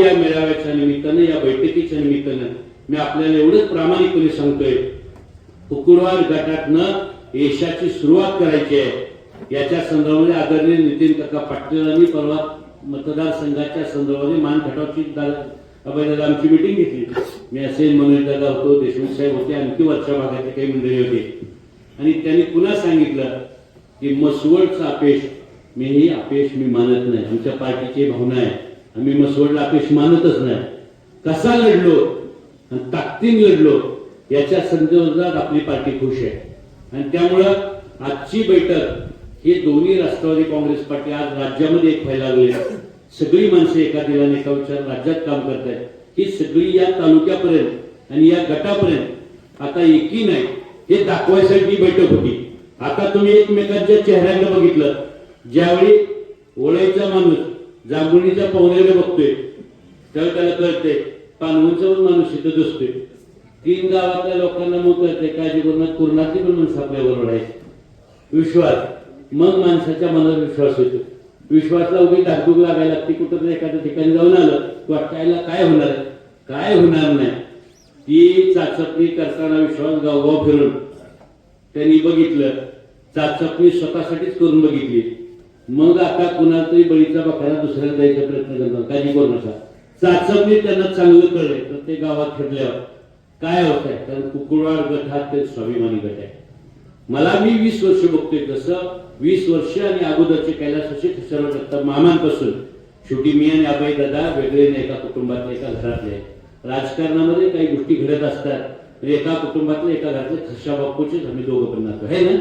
आज या मेळाव्याच्या निमित्तानं या बैठकीच्या निमित्तानं मी आपल्याला एवढंच प्रामाणिकपणे सांगतोय कुकुडवाड गटातनं यशाची सुरुवात करायची आहे. याच्या संदर्भामध्ये आदरणीय नितीन काका पाटीलांनी परवा मतदारसंघाच्या संदर्भाने मान खटावची दादा आमची मिटिंग घेतली मी असे मनोज दादा होतो देशमुख साहेब होते आणखी वरच्या भागातले काही मंडळी होते. आणि त्यांनी पुन्हा सांगितलं की मसवडचं अपेश मी ही अपेश मी मानत नाही. आमच्या पार्टीची भावना आहे. आम्ही मसवडला अपयश मानतच नाही. कसा लढलो आणि ताकदीन लढलो याच्या संदर्भात आपली पार्टी खुश आहे. आणि त्यामुळं आजची बैठक हे दोन्ही राष्ट्रवादी काँग्रेस पार्टी आज राज्यामध्ये एक व्हायला लागले सगळी माणसं एका दिलाने एका विचार राज्यात काम करत आहेत ही सगळी या तालुक्यापर्यंत आणि या गटापर्यंत आता एकी नाही हे दाखवायसाठी ही बैठक होती. आता तुम्ही एकमेकांच्या चेहऱ्याकडे बघितलं. ज्यावेळी ओळाईचा माणूस जांभुळीच्या पाहुण्याला बघतोय. त्यावेळी त्याला कळते पानवूनचा माणूस शिकत असतोय तीन गावातल्या लोकांना मग कळते काळजी करून पूर्णातली पण माणसं आपल्यावर बरोबर आहे विश्वास. मग माणसाच्या मनात विश्वास येतो विश्वासला उभी धाकधूक लागायला लागते. कुठं एखाद्या ठिकाणी जाऊन आलं वाटायला काय होणार? आहे? काय होणार नाही. ती चाचपणी करताना विश्वास गावगाव फिरून त्यांनी बघितलं. चाचपणी स्वतःसाठीच करून बघितली. मग आता कुणाला तरी बळीचा बकरा दुसऱ्याला द्यायचा प्रयत्न करणार काळजी करू नका. चाचपणी त्यांना चांगलं कळलंय तर ते गावात फिरल्यावर काय होत आहे? कारण कुकुळवाड गट हा ते स्वाभिमानी गट आहे. मला मी वीस वर्ष बघतोय तसं. वीस वर्ष आणि अगोदरचे कैलासाचे सर्व दत्ता मामांपासून शेवटी मी आणि आबाई दादा वेगळे नाही एका कुटुंबातले एका घरातले. राजकारणामध्ये काही गोष्टी घडत असतात एका कुटुंबातले एका घरातले खशा बापूचेच आम्ही दोघं पण नातो. आहे ना?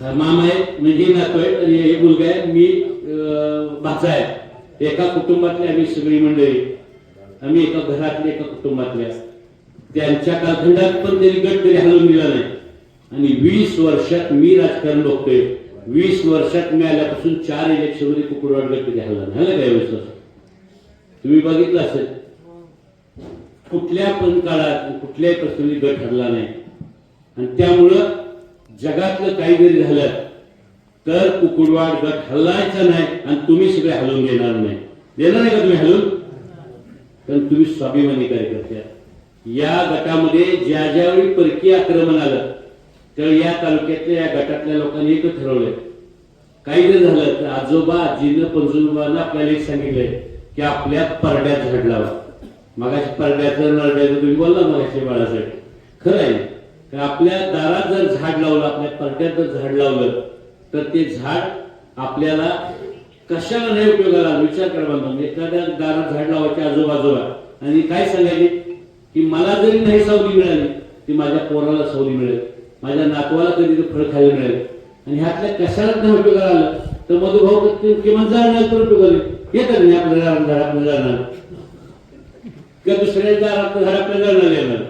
मामा आहे म्हणजे नातो आहे आणि हे मुलगा आहे मी भाचा आहे. एका कुटुंबातले आम्ही सगळी मंडळी. आम्ही एका घरातले एका कुटुंबातल्या त्यांच्या कालखंडात पण त्यांनी गट तरी हलवून दिला नाही. आणि वीस वर्षात मी राजकारण बघतोय. वीस वर्षात मी आल्यापासून चार इलेक्शनमध्ये कुकुरवाड गट कधी हलला नाही. काय विश्वास? तुम्ही बघितलं असेल. कुठल्या पण काळात कुठल्याही प्रसंगी गट हरला नाही. आणि त्यामुळं जगातलं काही जरी झालं तर कुकुडवाड गट हल्लायचा नाही आणि तुम्ही सगळे हलवून देणार नाही. देणार नाही का तुम्ही हलवून कारण तुम्ही स्वाभिमानी काय करत्या या गटामध्ये ज्या ज्यावेळी परकीय आक्रमण आलं त्यावेळी या तालुक्यातल्या या गटातल्या लोकांनी एकच ठरवलंय. काही जर झालं तर आजोबा आजीनं पंजोबानं आपल्याला एक सांगितलंय की आपल्या परड्यात झाड लावा. मगाशी परड्याचं नरड्याचं तुम्ही बोलला मगाशी बाळासाठी खरं आहे. तर आपल्या दारात जर झाड लावलं आपल्या परट्यात जर झाड लावलं तर ते झाड आपल्याला कशाला नाही उपयोगाला विचार करा बांधून एखाद्या दारात झाड लावायचे आजूबाजूला आणि काय सांगायचे? की मला जरी नाही सावली मिळाली ती माझ्या पोराला सावली मिळेल माझ्या नातवाला कधी ते फळ खायला मिळेल. आणि ह्यातल्या कशाला नाही उपयोगाला आलं? तर मधुभाऊ किमान जाणार तर उपयोगाला येतात नाही आपल्या दारात झाड जाणार किंवा दुसऱ्या दारात झाड आपल्याला जाणार येणार.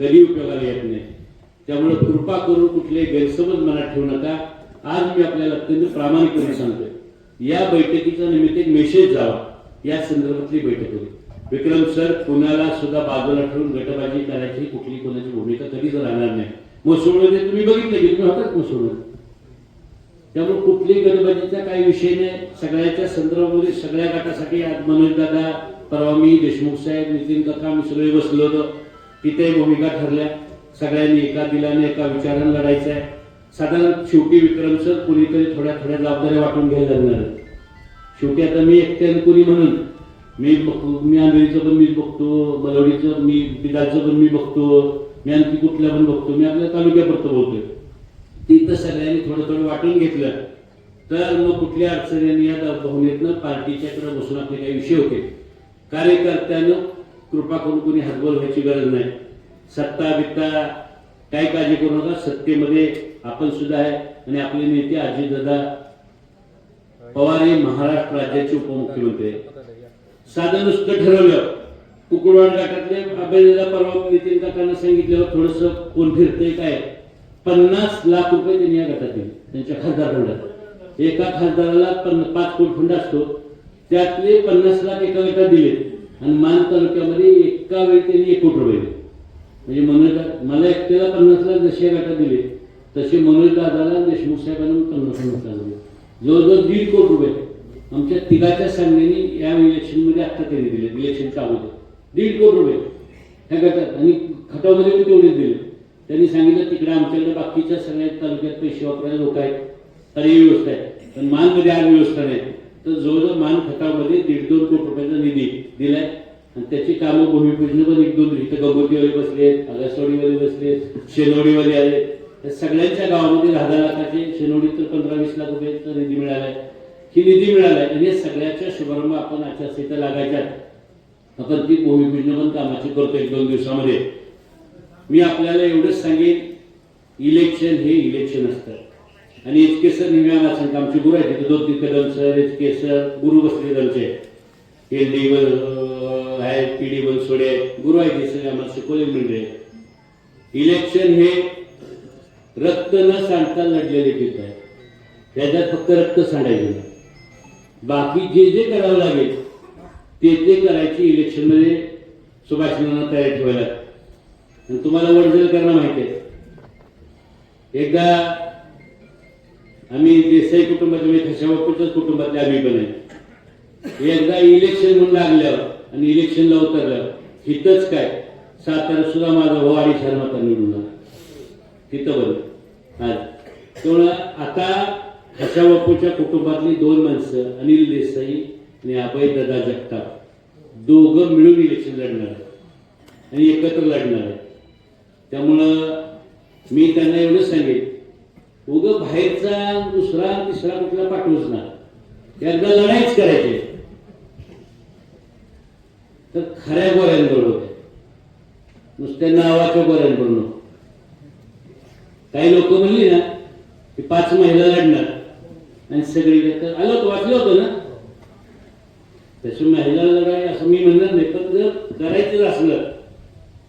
कधी उपयोगाला येत नाही. त्यामुळे कृपा करून कुठले गैरसमज मनात ठेवू नका. आज मी आपल्याला अत्यंत प्रामाणिकपणे सांगतोय. या बैठकीचा निमित्त एक मेसेज जावा या संदर्भातली बैठक होती. विक्रम सर कोणाला सुद्धा बाजूला ठेवून गटबाजी करायची कुठली कोणाची भूमिका कधीच राहणार नाही. मसूळमध्ये तुम्ही बघितलं की तुम्ही होतात मसूळमध्ये त्यामुळे कुठली गटबाजीचा काही विषय नाही. सगळ्याच्या संदर्भामध्ये सगळ्या गटासाठी आज मनोज दादा परवा मी देशमुख साहेब नितीन काका मी सगळे बसलो होतो. तिथे भूमिका ठरल्या. सगळ्यांनी एका दिलाने एका विचाराने लढायचं आहे साधारण शेवटी विक्रम सर कुणीतरी थोड्या थोड्या जबाबदाऱ्या वाटून घ्यायला लागणार शेवटी आता मी एकट्याने कुणी म्हणून. मी मी आंधळीचं पण मी बघतो बलवडीचं मी बिदाचं पण मी बघतो मी आणखी कुठल्या पण बघतो. मी आपल्या तालुक्यापुरतं बोलतोय. तिथं सगळ्यांनी थोडं थोडं वाटून घेतलं. तर मग कुठल्या अडचणींनी या भावनेतनं पार्टीच्याकडे बसून आपले काही विषय होते. कार्यकर्त्यानं कृपा करून कोणी हातबोल व्हायची गरज नाही. सत्ता बित्ता काय काळजी करू नका. सत्तेमध्ये आपण सुद्धा आहे. आणि आपले नेते अजितदादा पवार हे महाराष्ट्र राज्याचे उपमुख्यमंत्री साधं नुसतं ठरवलं. कुकुडवाड गटातले अभयदा परवा नितीन काकांना सांगितलं थोडस कोण फिरतंय काय? पन्नास लाख रुपये त्यांनी या गटात दिले त्यांच्या खासदार फंडात. एका खासदाराला पन्न- पाच कोटी फंड असतो. त्यातले पन्नास लाख एका गटात दिले आणि मान तालुक्यामध्ये एका वेळी त्यांनी एक कोटी रुपये दिले. म्हणजे मनोज मला एकट्याला पन्नास लाख जसे या गटात दिले तसे मनोज दादाला देशमुख साहेबांना पन्नास पन्नास लाख दिले. जवळजवळ दीड कोटी रुपये आमच्या तिघाच्या सांगण्याने या इलेक्शनमध्ये आत्ता त्यांनी दिले इलेक्शनच्या अगोदर दीड कोटी रुपये ह्या गटात. आणि खटावमध्ये पण तेवढेच दिले. त्यांनी सांगितलं तिकडे आमच्याकडे बाकीच्या सगळ्या तालुक्यात पैसे वापरायला लोक आहेत. तरी व्यवस्था आहे. पण मानमध्ये आज व्यवस्था नाही. तर जवळजवळ मान खटामध्ये दीड दोन कोटी रुपयाचा निधी दिलाय. आणि त्याची कामं भूमिपूजन पण एक दोन इथं गंगोतीवाले बसले आगासवाडीवाले बसले शेनवडीवाले आले. या सगळ्यांच्या गावामध्ये दहा दहा लाखाचे शेनोडी तर पंधरा वीस लाख रुपयाचा निधी मिळाला आहे ही निधी मिळालाय आणि या सगळ्याच्या शुभारंभ आपण आचारसंहिता लागायच्या आपण ती भूमिपूजन पण कामाची करतो एक दोन दिवसामध्ये. मी आपल्याला एवढंच सांगेन इलेक्शन हे इलेक्शन असतं. आणि एच के सर नेहमी आमचे गुरु आहेत तिथे दोन तीन Kadam sir H K sir गुरु बसले त्यांचे एल डी वर आहे पी डी वन सोडे गुरु आहे हे सगळे आम्हाला शिकवले म्हणजे इलेक्शन हे रक्त न सांडता लढलेले गीत आहे त्याच्यात फक्त रक्त सांडायचं बाकी जे जे करावं लागेल ते ते करायची इलेक्शनमध्ये सुभाषचंद्रांना तयार ठेवायला आणि तुम्हाला वडजल करणं माहिती आहे एकदा आम्ही देसाई कुटुंबातले म्हणजे खशाबापूच्याच कुटुंबातले आम्ही पण आहे एकदा इलेक्शन म्हणून लागल्यावर आणि इलेक्शनला उतरल्यावर हिथंच काय? सातारा सुद्धा माझा भाऊ अडीच हजार निवडून तिथं बरं. आज त्यामुळं आता खशाबापूच्या कुटुंबातली दोन माणसं अनिल देसाई आणि अभय दादा जगताप दोघं मिळून इलेक्शन लढणार आणि एकत्र लढणार आहे त्यामुळं मी त्यांना एवढंच सांगेन उगं बाहेरचा दुसरा तिसरा कुठला पाठवूच ना एकदा लढाईच करायची तर खऱ्या गोऱ्यांबरोबर आहे. नुसत्या नावाच्या गोऱ्यांबरोबर नको. काही लोक म्हणली ना की पाच महिला लढणार आणि सगळी तर आलं वाचलं होतं ना तशी महिला लढाई असं मी म्हणणार नाही पण जर करायचं असलं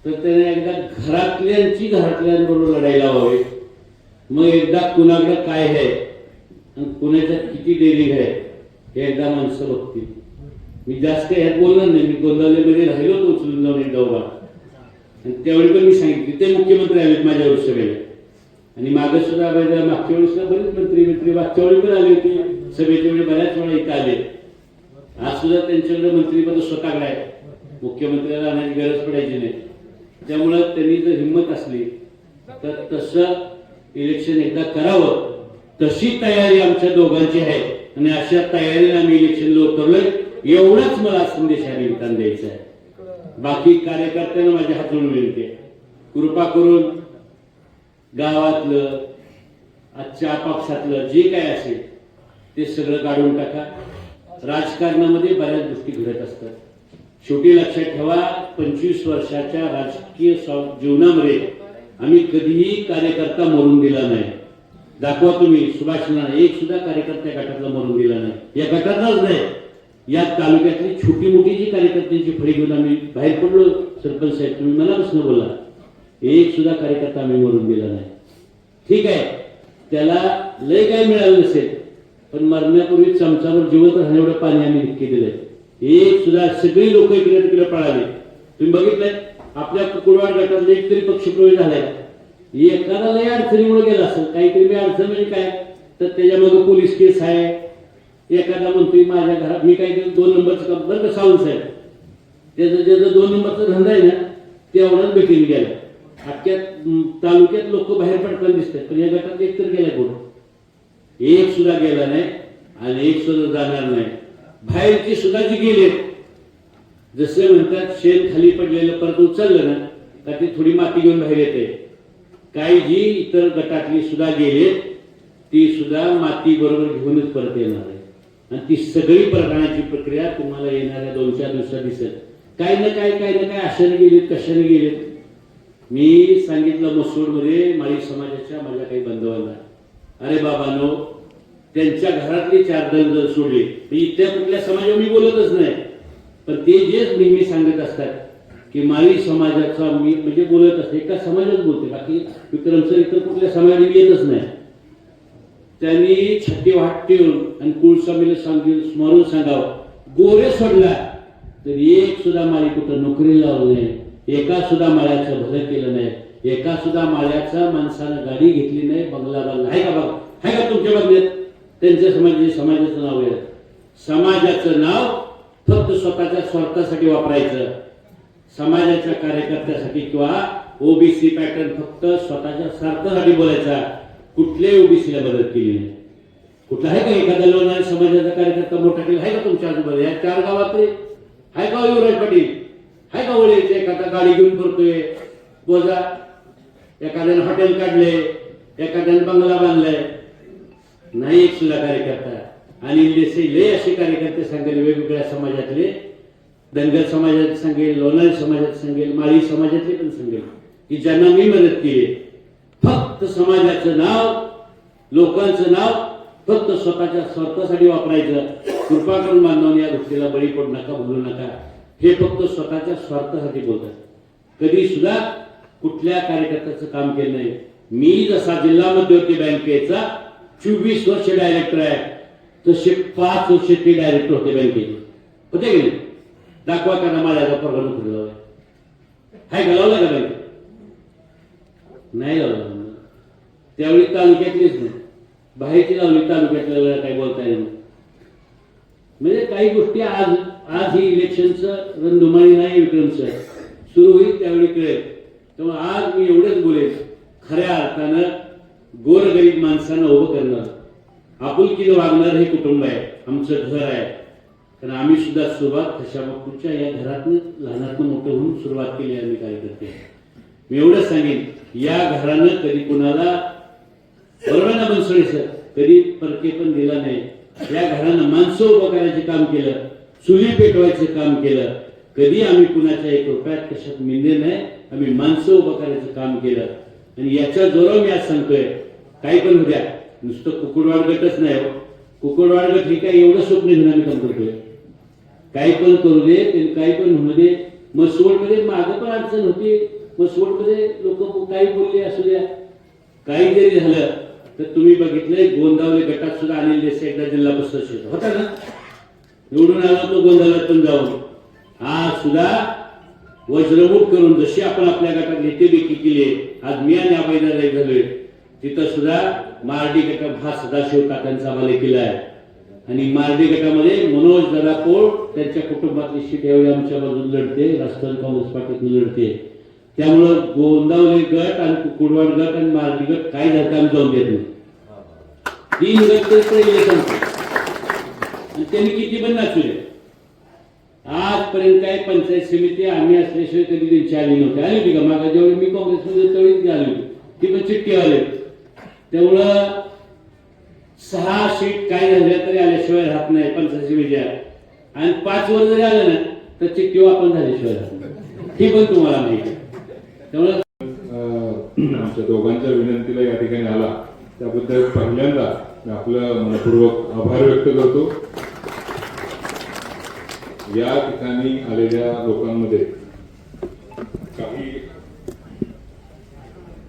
तर त्याने एकदा घरातल्यांची घरातल्यांबरोबर लढाई लावावी मग एकदा कुणाकडे काय आहे आणि कुणाच्या किती डेरिंग आहे हे एकदा माणसं बघतील मी जास्त ह्यात बोलणार नाही. मी गोंधळेमध्ये राहिलो तो उचलून जाऊन. एकदा उभा आणि त्यावेळी पण मी सांगितले ते मुख्यमंत्री आलेत माझ्यावर सगळे. आणि मागं सुद्धा माझ्या मागच्या वेळेस सुद्धा बरेच मंत्री मंत्री मागच्या वेळी पण आले होते. सभेच्या वेळी बऱ्याच वेळा इथं आले. आज सुद्धा त्यांच्याकडे मंत्रीपद स्वतःकडे आहे. मुख्यमंत्र्याला आणायची गरज पडायची नाही. त्यामुळं त्यांनी जर हिंमत असली तर तसं इलेक्शन एकदा करावं. तशी तयारी आमच्या दोघांची आहे. आणि अशा तयारीने आम्ही इलेक्शनला उतरलोय. एवढाच मला संदेश या निमित्तानं द्यायचा आहे. बाकी कार्यकर्त्यांना माझ्या हातून मिळते. कृपा करून गावातलं आजच्या आपापसातलं जे काय असेल ते सगळं काढून टाका. राजकारणामध्ये बऱ्याच गोष्टी घडत असतात. शेवटी लक्षात ठेवा पंचवीस वर्षाच्या राजकीय जीवनामध्ये आम्ही कधीही कार्यकर्ता मरून दिला नाही. दाखवा तुम्ही सुभाषना एक सुद्धा कार्यकर्ता या गटातला मरून दिला नाही. या गटातलाच नाही. या तालुक्यातली छोटी मोठी जी कार्यकर्त्यांची फळी घेऊन आम्ही बाहेर पडलो सरपंच साहेब तुम्ही मनापासून बोला एक सुद्धा कार्यकर्ता आम्ही मरून गेला नाही. ठीक आहे त्याला लय काय मिळालं नसेल पण मरण्यापूर्वी चमचावर जिवंत राहण्या एवढं पाणी आम्ही नक्की दिलंय. एक सुद्धा सगळी लोक इकडे तिकडे पळाले. तुम्ही बघितलंय आपल्या कुकुडवाड गटातले एक तरी पक्षप्रवेश झालाय. एखादा लय अडचणीमुळे गेला असेल काहीतरी मी अडचण म्हणजे काय? तर त्याच्यामध्ये पोलीस केस आहे एखादा म्हणतोय माझ्या घरात मी काही दोन नंबरचं काम बरं का सावंत साहेब? त्याचं ज्याचं दोन नंबरचा धंदा आहे ना ते भेटीन गेला. अख्ख्या तालुक्यात लोक बाहेर पडताना दिसतात पण या गटात एक तर गेला कोण? एक सुद्धा गेला नाही आणि एक सुद्धा जाणार नाही. बाहेरची सुद्धा जी गेले जसे म्हणतात शेण खाली पडलेलं परत उचललं ना का ती थोडी माती घेऊन बाहेर येते. काही जी इतर गटातली सुद्धा गेले ती सुद्धा माती बरोबर घेऊनच परत येणार आहे आणि ती सगळी परत प्रक्रिया तुम्हाला येणाऱ्या दोन चार दिवसात दिसेल. काही ना काय काही ना काय अशाने गेलेत कशाने गेलेत? मी सांगितलं मसूरमध्ये माळी समाजाच्या माझ्या काही बांधवांना. अरे बाबानो त्यांच्या घरातले चार जण जर सोडले. तर इथल्या कुठल्या समाजावर मी बोलतच नाही. पण ते जेच नेहमी सांगत असतात की माळी समाजाचा मी म्हणजे बोलत असते एका समाजात बोलते. बाकी विक्रम सर इतर कुठल्या समाजाने येतच नाही. त्यांनी छत्ती वाट ठेवून आणि कुळस्वामीला सांगितलं स्मरून सांगावं. गोरे सोडला तर एक सुद्धा माळी कुठं नोकरी लावलं नाही. एका सुद्धा माळ्याचं भलं केलं नाही. एका सुद्धा माळ्याचा माणसानं गाडी घेतली नाही. बंगला बांधला आहे का बाबा आहे का तुमच्या बघण्यात? त्यांच्या समाजाचे समाजाचं नाव आहे समाजाचं नाव फक्त स्वतःच्या स्वार्थासाठी वापरायचं. समाजाच्या कार्यकर्त्यासाठी किंवा ओबीसी पॅटर्न फक्त स्वतःच्या स्वार्थासाठी बोलायचा. कुठल्याही ओबीसीला मदत केली नाही. कुठला आहे का एखादा लोणार समाजाचा कार्यकर्ता मोठा केला आहे का तुमच्या आजूबाजू या चार गावातले? आहे का युवराज पाटील? आहे का वडील एखादा गाडी घेऊन करतोय बोजा. एखाद्याने हॉटेल काढले एखाद्याने बंगला बांधलाय. नाही एक सुद्धा कार्यकर्ता. आणि देशी लय असे कार्यकर्ते सांगेल वेगवेगळ्या समाजातले. दंगल समाजात सांगेल लोणारी समाजात सांगेल माळी समाजातले पण सांगेल की ज्यांना मी मदत केली फक्त समाजाचं नाव लोकांचं नाव फक्त स्वतःच्या स्वार्थासाठी वापरायचं. कृपा करून बांधवून या गोष्टीला बळी पडू नका बोलू नका. हे फक्त स्वतःच्या स्वार्थासाठी बोलतात. कधी सुद्धा कुठल्या कार्यकर्त्याचं काम केलं नाही. मी जसा जिल्हा मध्यवर्ती बँकेचा चोवीस वर्ष डायरेक्टर आहे तसे पाच वर्ष ते डायरेक्टर होते बँकेचे. होते की नाही? दाखवा का माझ्या पोरगा नोकरी हाय का लावला का बँकेत? नाही लावला. त्यावेळी तालुक्यातलीच नाही. बाहेरची लावली तालुक्यातल्या वेळा काही बोलता येईल म्हणजे काही गोष्टी आज आज ही इलेक्शनचं रणधुमाळी नाही विक्रमचं. सुरू होईल त्यावेळी कळेल. त्यामुळे आज मी एवढंच बोलेल खऱ्या अर्थानं गोरगरीब माणसांना उभं करणार आपुलकीनं वागणार हे कुटुंब आहे आमचं घर आहे. कारण आम्ही सुद्धा सुरुवात खशाबापूच्या या घरातनं लहानातनं मोठं होऊन सुरुवात केली आम्ही कार्यकर्ते मी एवढंच सांगेन या घरानं कधी कुणाला बरोबर ना बनसोडे सर? कधी परके पण दिला नाही. या घरानं माणसं उभं करायचे काम केलं चुली पेटवायचं काम केलं. कधी आम्ही कुणाच्या एक रुपयात कशात मिळले नाही आम्ही माणसं उभं करायचं काम केलं. आणि याच्या जोरावर मी आज सांगतोय काही पण उद्या नुसतं कुकुडवाड गटच नाही हो. कुकुडवाड गट हे काय एवढं स्वप्न घेऊन आम्ही काम करतोय. काही पण करू दे काही पण होऊ दे. मसवडमध्ये मागं पण अडचण होती. मसवडमध्ये लोक काही बोलले असू द्या. काही जरी झालं तर तुम्ही बघितलंय गोंदावले गटात सुद्धा अनिल देसाई एकदा जिल्हा परिषद होता ना? निवडून आला तो गोंधळातून जाऊन. हा सुद्धा वज्रमूठ करून जशी आपण आपल्या गटात नेते देखील केली आज मी आणि अभयदादा झालोय तिथं सुद्धा मार्डी गटात हा सदाशिव काकांचा आम्हाला केला आहे. आणि मार्डी गटामध्ये मनोज दादा पोळ त्यांच्या कुटुंबातली सीट यावेळी आमच्या बाजून लढते राष्ट्रवादी काँग्रेस पार्टीतून लढते. त्यामुळं गोंदावले गट आणि कुकुडवाड गट आणि मारती गट काही झालं आम्ही जाऊन देत नाही. तीन गट आणि त्यांनी किती पण नाचले आजपर्यंत काय पंचायत समिती आम्ही असल्याशिवाय कधी त्यांची आली नव्हती. आली होती का? मागा जेवढी मी काँग्रेसमध्ये तेवढीच आली होती. ती पण चिठ्ठी आली. त्यामुळं सहा सीट काय झाल्या तरी आल्याशिवाय राहत नाही पंचायत समित्या. आणि पाच वर जरी आलं ना तर चिठ्ठी आपण झाल्याशिवाय राहत नाही. ही पण तुम्हाला माहिती त्यामुळे आमच्या दोघांच्या विनंतीला या ठिकाणी आला. त्याबद्दल पहिल्यांदा मी आपलं मनपूर्वक आभार व्यक्त करतो. या ठिकाणी आलेल्या लोकांमध्ये काही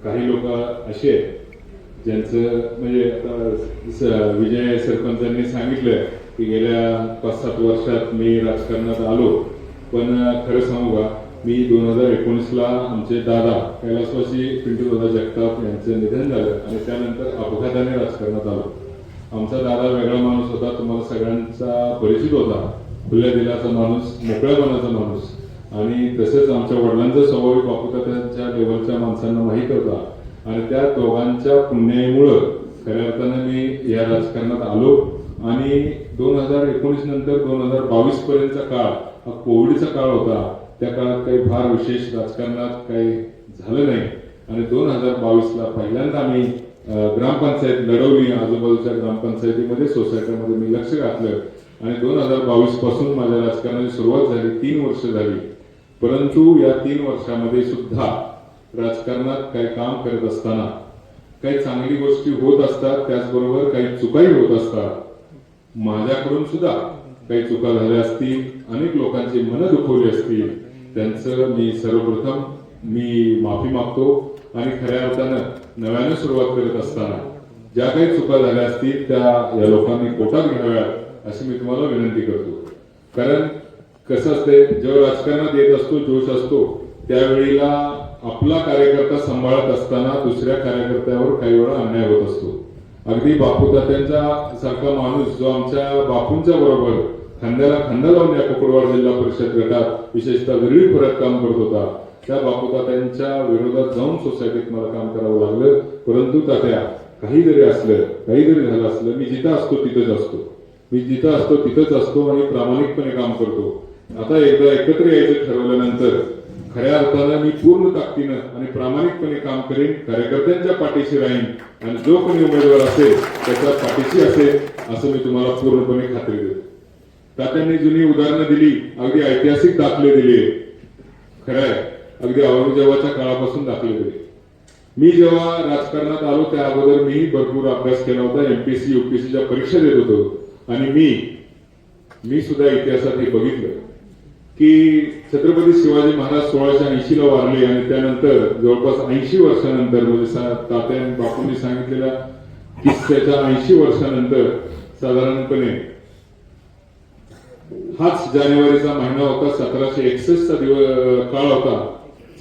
काही लोक असे आहेत ज्यांचं म्हणजे आता विजय सरपंचांनी सांगितलं की गेल्या पाच सात वर्षात मी राजकारणात आलो. पण खरं सांगू का मी दोन हजार एकोणीसला आमचे दादा कैलासवासी पिंटू दादा जगताप यांचं निधन झालं आणि त्यानंतर अपघाताने राजकारणात आलो. आमचा दादा वेगळा माणूस होता तुम्हाला सगळ्यांचा परिचित होता. खुल्या दिलाचा माणूस मोकळ्या मनाचा माणूस. आणि तसंच आमच्या वडिलांचा स्वाभाविक बापूता लेवलच्या माणसांना माहीत होता. आणि त्या दोघांच्या पुण्याईमुळं खऱ्या अर्थानं मी या राजकारणात आलो. आणि दोन हजार एकोणीस नंतर दोन हजार बावीस पर्यंतचा काळ हा कोविडचा काळ होता. त्या काळात काही फार विशेष राजकारणात काही झालं नाही. आणि दोन हजार बावीसला पहिल्यांदा आम्ही ग्रामपंचायत लढवली. आजूबाजूच्या ग्रामपंचायतीमध्ये सोसायटीमध्ये मी लक्ष घातलं. आणि दोन हजार बावीसपासून माझ्या राजकारणाची सुरुवात झाली. तीन वर्ष झाली. परंतु या तीन वर्षामध्ये सुद्धा राजकारणात काही काम करत असताना काही चांगली गोष्टी होत असतात. त्याचबरोबर काही चुकाही होत असतात. माझ्याकडून सुद्धा काही चुका झाल्या असतील. अनेक लोकांची मनं दुखवली असतील. त्यांचं मी सर्वप्रथम मी माफी मागतो आणि खऱ्या अर्थानं नव्यानं सुरुवात करत असताना ज्या काही चुका झाल्या असतील त्या या लोकांनी कोटात घ्याव्यात अशी मी तुम्हाला विनंती करतो. कारण कसं असते जेव्हा राजकारणात येत असतो जोश असतो त्यावेळेला आपला कार्यकर्ता सांभाळत असताना दुसऱ्या कार्यकर्त्यावर काही वेळा अन्याय होत असतो. अगदी बापू तात्यांचा सारखा माणूस जो आमच्या बापूंच्या बरोबर खांद्याला खांदा लावून या कुकुडवाड जिल्हा परिषद गटात विशेषतः वेगळी फरक काम करत होता. त्या बापू त्यांच्या विरोधात जाऊन सोसायटीत मला काम करावं लागलं. परंतु तात्या काही जरी असलं काही जरी झालं असलं मी जिथं असतो तिथंच असतो. मी जिथं असतो तिथंच असतो आणि प्रामाणिकपणे काम करतो. आता एकदा एकत्र यायचं ठरवल्यानंतर खऱ्या अर्थानं मी पूर्ण ताकदीनं आणि प्रामाणिकपणे काम करेन कार्यकर्त्यांच्या पाठीशी राहीन आणि जो कोणी उमेदवार असेल त्याच्या पाठीशी असेल असं मी तुम्हाला पूर्णपणे खात्री देतो. तात्यांनी जुनी उदाहरणं दिली अगदी ऐतिहासिक दाखले दिले. खरंय अगदी औरंगजेबाच्या काळापासून दाखले दिले. मी जेव्हा राजकारणात आलो त्या अगोदर मी भरपूर अभ्यास केला होता एमपीएससी युपीएससीच्या परीक्षा देत होतो. आणि मी मी सुद्धा इतिहासात हे बघितलं. की छत्रपती शिवाजी महाराज सोळाशे ऐंशी ला वारले आणि त्यानंतर जवळपास ऐंशी वर्षानंतर म्हणजे तात्या बापूंनी सांगितलेल्या किस्स्याच्या ऐंशी वर्षानंतर साधारणपणे हाच जानेवारीचा महिना होता सतराशे एकसष्टचा दिवस काळ होता.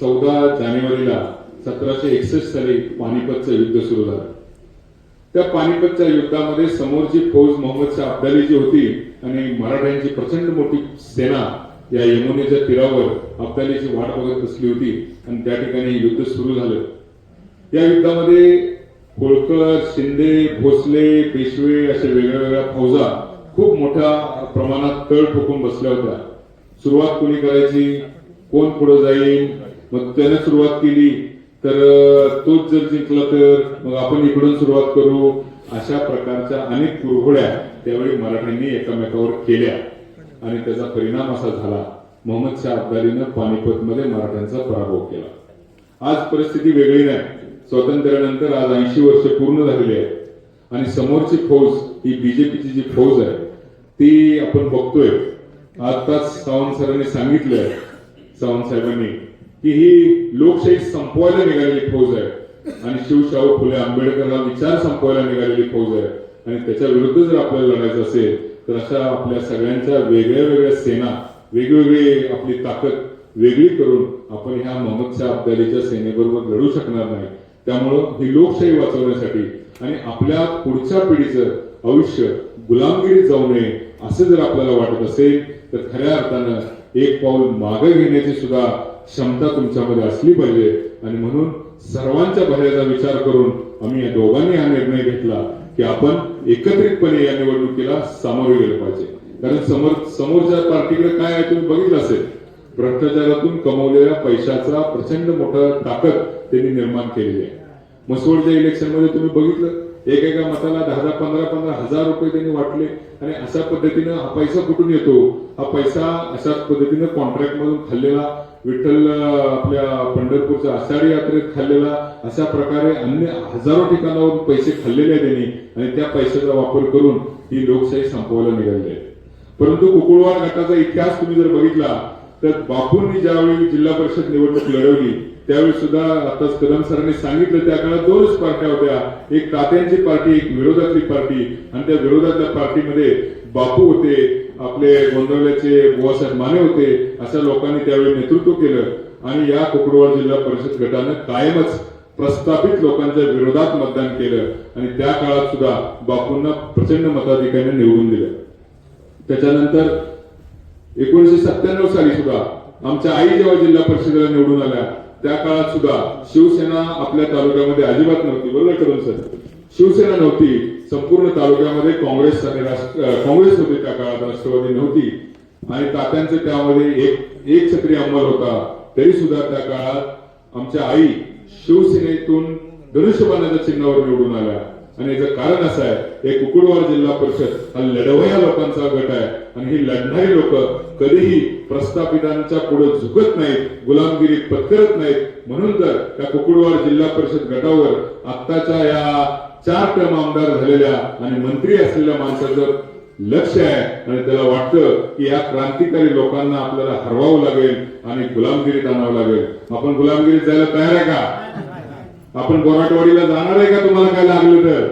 चौदा जानेवारीला सतराशे एकसष्ट साली पानिपतचं युद्ध सुरू झालं. त्या पानिपतच्या युद्धामध्ये समोरची फौज मोहम्मद शाह अब्दाली जी होती आणि मराठ्यांची प्रचंड मोठी सेना या यमुनेच्या तीरावर अब्दालीची वाट बघत बसली होती आणि त्या ठिकाणी युद्ध सुरू झालं. या युद्धामध्ये होळकर शिंदे भोसले पेशवे अशा वेगळ्या वेगळ्या फौजा खूप मोठ्या प्रमाणात तळ ठोकून बसल्या होत्या. सुरुवात कोणी करायची? कोण पुढे जाईल? मग त्याने सुरुवात केली. तर तोच जर जिंकला तर मग आपण इकडून सुरुवात करू. अशा प्रकारच्या अनेक कुरघोड्या त्यावेळी मराठ्यांनी एकमेकावर केल्या. आणि त्याचा परिणाम असा झाला. मोहम्मद शाह अब्दालीनं पानिपतमध्ये मराठ्यांचा पराभव केला. आज परिस्थिती वेगळी नाही. स्वातंत्र्यानंतर आज ऐंशी वर्ष पूर्ण झालेली आहेत. आणि समोरची फौज ही बीजेपीची जी फौज आहे ती आपण बघतोय. आताच सावंत सरांनी सांगितलंय सावंत साहेबांनी की ही लोकशाही संपवायला निघालेली फौज आहे. आणि शिवशाहू फुले आंबेडकर हा विचार संपवायला निघालेली फौज आहे. आणि त्याच्या विरुद्ध जर आपल्याला लढायचं असेल तर अशा आपल्या सगळ्यांच्या वेगळ्या वेगळ्या सेना वेगवेगळी आपली ताकद वेगळी करून आपण ह्या मोहम्मद शाह अब्दालीच्या सेनेबरोबर लढू शकणार नाही. त्यामुळं ही लोकशाही वाचवण्यासाठी आणि आपल्या पुढच्या पिढीचं आयुष्य गुलामगिरीत जाऊ नये असं जर आपल्याला वाटत असेल तर खऱ्या अर्थानं एक पाऊल मागे घेण्याची सुद्धा क्षमता तुमच्यामध्ये असली पाहिजे. आणि म्हणून सर्वांच्या भल्याचा विचार करून आम्ही या दोघांनी हा निर्णय घेतला की आपण एकत्रितपणे या निवडणुकीला सामोरे गेलं पाहिजे. कारण समोर समोरच्या पार्टीकडे काय आहे तुम्ही बघितलं असेल? भ्रष्टाचारातून कमवलेल्या पैशाचा प्रचंड मोठा ताकद त्यांनी निर्माण केलेली आहे. मसवडच्या इलेक्शनमध्ये तुम्ही बघितलं? एकेका मताला दहा दहा पंधरा पंधरा हजार रुपये त्यांनी वाटले. आणि अशा पद्धतीनं हा पैसा कुठून येतो? हा पैसा अशाच पद्धतीनं कॉन्ट्रॅक्ट मधून खाल्लेला विठ्ठल आपल्या पंढरपूरच्या आषाढी यात्रेत खाल्लेला अशा प्रकारे अन्य हजारो ठिकाणावरून पैसे खाल्लेले आहेत त्यांनी. आणि त्या पैशाचा वापर करून ही लोकशाही संपवायला निघालेली आहे. परंतु कुकुळवाड गटाचा इतिहास तुम्ही जर बघितला तर बापूंनी ज्यावेळी जिल्हा परिषद निवडणूक लढवली त्यावेळी सुद्धा आताच कदम सरांनी सांगितलं त्या काळात दोनच पार्ट्या होत्या. एक तात्यांची पार्टी एक विरोधातली पार्टी. आणि त्या विरोधातल्या पार्टीमध्ये बापू होते आपले गोंदवल्याचे बुवासाहेब माने होते अशा लोकांनी त्यावेळी नेतृत्व केलं. आणि या कुकडवाड जिल्हा परिषद गटानं कायमच प्रस्थापित लोकांच्या विरोधात मतदान केलं. आणि त्या काळात सुद्धा बापूंना प्रचंड मताधिकाऱ्यांनी निवडून दिलं. त्याच्यानंतर एकोणीसशे सत्त्याण्णव साली सुद्धा आमच्या आई जेव्हा जिल्हा परिषदेला निवडून आल्या त्या काळात सुद्धा शिवसेना आपल्या तालुक्यामध्ये अजिबात नव्हती बरोबर करून सर शिवसेना नव्हती संपूर्ण तालुक्यामध्ये काँग्रेस आणि राष्ट्र काँग्रेस होती त्या काळात राष्ट्रवादी नव्हती. आणि तात्यांचं त्यामध्ये एक एक छत्री अंमल होता तरी सुद्धा त्या काळात आमच्या आई शिवसेनेतून धनुष्यबाणाच्या चिन्हावर निवडून आल्या. आणि याचं कारण असं आहे हे कुकुडवार जिल्हा परिषद हा लढवया लोकांचा गट आहे. आणि ही लढणारी लोक कधीही प्रस्थापितांच्या पुढे झुकत नाहीत गुलामगिरी पत्करत नाहीत. म्हणून तर त्या कुकुडवाड जिल्हा परिषद गटावर आत्ताच्या या चार टर्म आमदार झालेल्या आणि मंत्री असलेल्या माणसाचं लक्ष आहे. आणि त्याला वाटतं की या क्रांतिकारी लोकांना आपल्याला हरवावं लागेल आणि गुलामगिरीत आणावं लागेल. आपण गुलामगिरीत जायला तयार आहे का? आपण बोराटवाडीला जाणार आहे का तुम्हाला काय लागलं तर?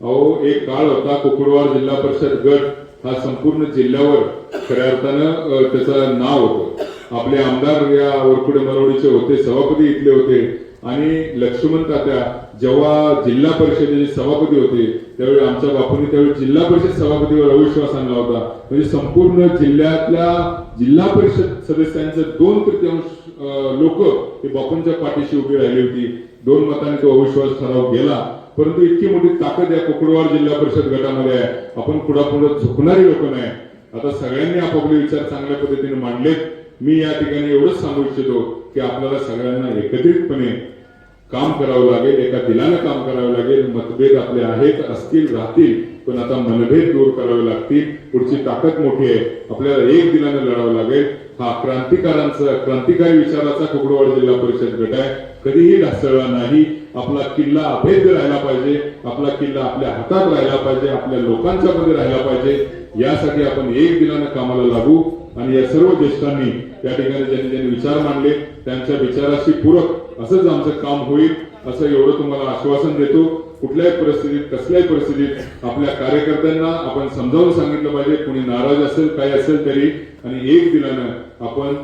अहो एक काळ होता कुकुडवाड जिल्हा परिषद गट हा संपूर्ण जिल्ह्यावर खऱ्या अर्थानं त्याचं नाव होतं. आपले आमदार या वरकुडे मरवडीचे होते सभापती इथले होते आणि लक्ष्मण तात्या जेव्हा जिल्हा परिषदेचे सभापती होते त्यावेळी आमच्या बापूंनी त्यावेळी जिल्हा परिषद सभापतीवर अविश्वास आणला होता. म्हणजे संपूर्ण जिल्ह्यातल्या जिल्हा परिषद सदस्यांचे दोन तृतीयांश लोक हे बापूंच्या पाठीशी उभी राहिली होती. दोन मतांनी तो अविश्वास ठराव गेला. परंतु इतकी मोठी ताकद या कुकडवाड जिल्हा परिषद गटामध्ये आहे. आपण पुढापुढे झुकणारी लोक नाही. आता सगळ्यांनी आपापले विचार चांगल्या पद्धतीने मांडलेत. मी या ठिकाणी एवढंच सांगू इच्छितो की आपल्याला सगळ्यांना एकत्रितपणे काम करावं लागेल एका दिलानं काम करावं लागेल. मतभेद आपले आहेत असतील राहतील पण आता मनभेद दूर करावे लागतील. पुढची ताकद मोठी आहे. आपल्याला एक दिलानं लढावं लागेल. हा क्रांतिकारांचा क्रांतिकारी विचाराचा कुकडवाड जिल्हा परिषद गट आहे. कधीही ढासळला नाही. आपला किल्ला अभेद्य राहिला पाहिजे. आपला किल्ला आपल्या हातात राहिला पाहिजे. आपल्या लोकांच्या मध्ये राहिला पाहिजे. यासाठी आपण एक दिलानं कामाला लागू. आणि या सर्व ज्येष्ठांनी त्या ठिकाणी ज्यांनी ज्यांनी विचार मांडले त्यांच्या विचाराशी पूरक असंच आमचं काम होईल असं एवढं तुम्हाला आश्वासन देतो. कुठल्याही परिस्थितीत कसल्याही परिस्थितीत आपल्या कार्यकर्त्यांना आपण समजावून सांगितलं पाहिजे. कुणी नाराज असेल काय असेल तरी. आणि एक दिलानं आपण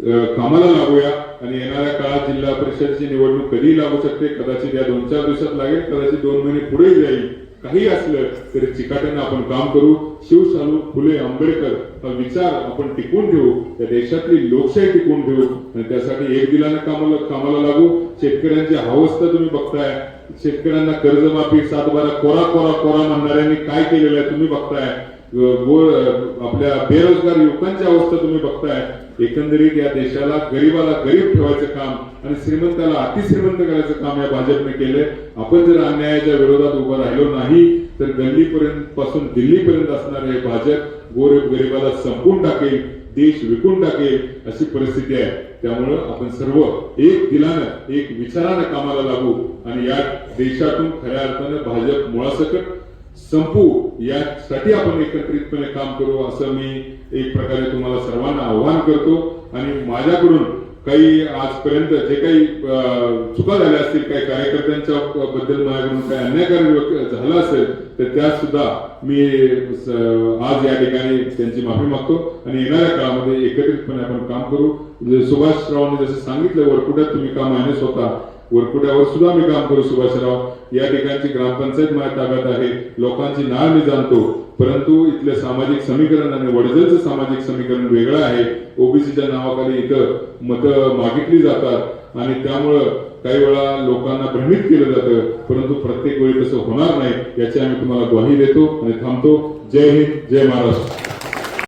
कामाला लागूया आणि येणाऱ्या काळात जिल्हा परिषदेची निवडणूक कधी लागू शकते. कदाचित या दोन चार दिवसात लागेल कदाचित दोन महिने पुढे जाईल. काही असलं तरी चिकाट्यानं आपण काम करू. शिवशालू फुले आंबेडकर हा विचार आपण टिकून ठेवू. त्या देशातली लोकशाही टिकून ठेवू. आणि त्यासाठी एक दिलानं कामाला कामाला लागू. शेतकऱ्यांची अवस्था तुम्ही बघताय. शेतकऱ्यांना कर्जमाफी सातबारा कोरा कोरा कोरा म्हणणाऱ्यांनी काय केलेलं आहे तुम्ही बघताय. आपल्या बेरोजगार युवकांची अवस्था तुम्ही बघताय. एकंदरीत या देशाला गरीबाला गरीब ठेवायचं काम आणि श्रीमंताला अतिश्रीमंत करायचं काम या भाजपने केलंय. आपण जर अन्यायाच्या विरोधात उभं राहिलो नाही तर गल्लीपर्यंत पासून दिल्लीपर्यंत असणारे हे भाजप गोरब गरीबाला संपून टाकेल देश विकून टाकेल अशी परिस्थिती आहे. त्यामुळं आपण सर्व एक दिलानं एक विचारानं कामाला लागू आणि या देशातून खऱ्या अर्थानं भाजप मुळासकट संपू. यासाठी आपण एकत्रितपणे काम करू असं मी एक प्रकारे तुम्हाला सर्वांना आव्हान करतो. आणि माझ्याकडून काही आजपर्यंत जे काही चुका झाल्या असतील काही कार्यकर्त्यांच्या बद्दल माझ्याकडून काही अन्यायकारी व्यक्त- झाला असेल तर त्या सुद्धा मी आज या ठिकाणी त्यांची माफी मागतो. आणि येणाऱ्या काळामध्ये एकत्रितपणे आपण काम करू. जे सुभाष रावांनी जसं सांगितलं वरकुट्यात तुम्ही काम आहे स्वतः वरकुट्यावर सुद्धा मी काम करू सुभाषराव या ठिकाणची ग्रामपंचायत माझ्या ताब्यात आहे. लोकांची नाळ मी जाणतो. परंतु इथलं सामाजिक समीकरण आणि वडजलचं सामाजिक समीकरण वेगळं आहे. ओबीसीच्या नावाखाली इथं मतं मागितली जातात आणि त्यामुळं काही वेळा लोकांना भ्रमित केलं जातं. परंतु प्रत्येक वेळी तसं होणार नाही याची आम्ही तुम्हाला ग्वाही देतो आणि थांबतो. जय हिंद जय महाराष्ट्र.